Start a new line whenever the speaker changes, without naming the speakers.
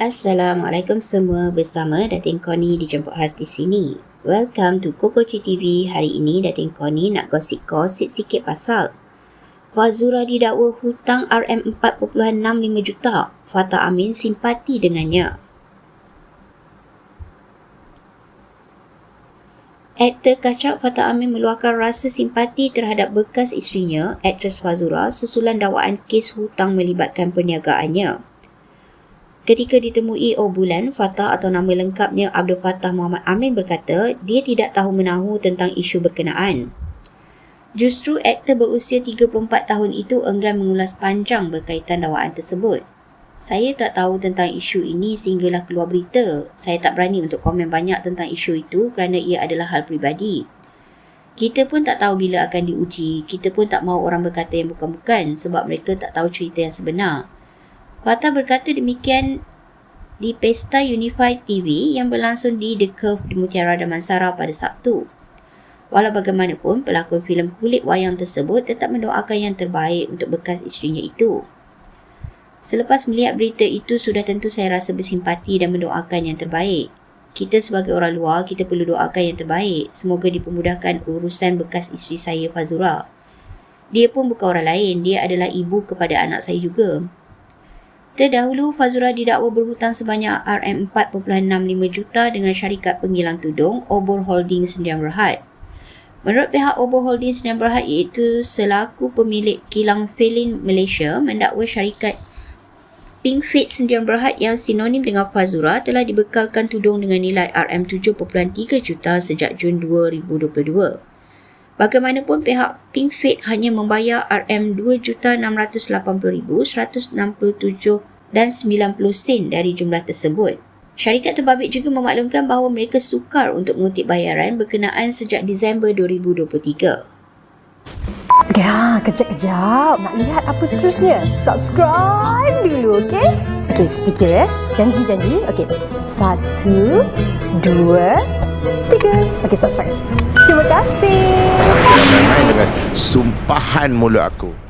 Assalamualaikum semua bersama Datin Koni dijemput khas di sini. Welcome to Kokoci TV. Hari ini Datin Koni nak gosip-gosip sikit pasal Fazura didakwa hutang RM4.65 juta. Fatah Amin simpati dengannya. Aktor kacak Fatah Amin meluahkan rasa simpati terhadap bekas isterinya, aktris Fazura, susulan dakwaan kes hutang melibatkan perniagaannya. Ketika ditemui O Bulan, Fatah atau nama lengkapnya Abdul Fatah Muhammad Amin berkata dia tidak tahu menahu tentang isu berkenaan. Justru aktor berusia 34 tahun itu enggan mengulas panjang berkaitan dakwaan tersebut. Saya tak tahu tentang isu ini sehinggalah keluar berita. Saya tak berani untuk komen banyak tentang isu itu kerana ia adalah hal peribadi. Kita pun tak tahu bila akan diuji. Kita pun tak mahu orang berkata yang bukan-bukan sebab mereka tak tahu cerita yang sebenar. Fatah berkata demikian di Pesta Unified TV yang berlangsung di The Curve di Mutiara Damansara pada Sabtu. Walau bagaimanapun, pelakon filem kulit wayang tersebut tetap mendoakan yang terbaik untuk bekas isterinya itu. Selepas melihat berita itu, sudah tentu saya rasa bersimpati dan mendoakan yang terbaik. Kita sebagai orang luar, kita perlu doakan yang terbaik. Semoga dipermudahkan urusan bekas isteri saya, Fazura. Dia pun bukan orang lain, dia adalah ibu kepada anak saya juga. Terdahulu, Fazura didakwa berhutang sebanyak RM4.65 juta dengan syarikat penghilang tudung Obor Holding Sendian Berhad. Menurut pihak Obor Holding Sendian Berhad iaitu selaku pemilik kilang Felin Malaysia mendakwa syarikat Pink Fate Sendian Berhad yang sinonim dengan Fazura telah dibekalkan tudung dengan nilai RM7.3 juta sejak Jun 2022. Bagaimanapun pihak Pink Fate hanya membayar RM2,680,167 dan 90 sen dari jumlah tersebut. Syarikat terbabit juga memaklumkan bahawa mereka sukar untuk mengutip bayaran berkenaan sejak Disember 2023.
Ya, kejap-kejap. Nak lihat apa seterusnya? Subscribe dulu, okey? Okey, sedikit ya. Janji-janji. Okey. Satu, dua, tiga. Okey, subscribe. Terima kasih.
Jangan main dengan sumpahan mulut aku.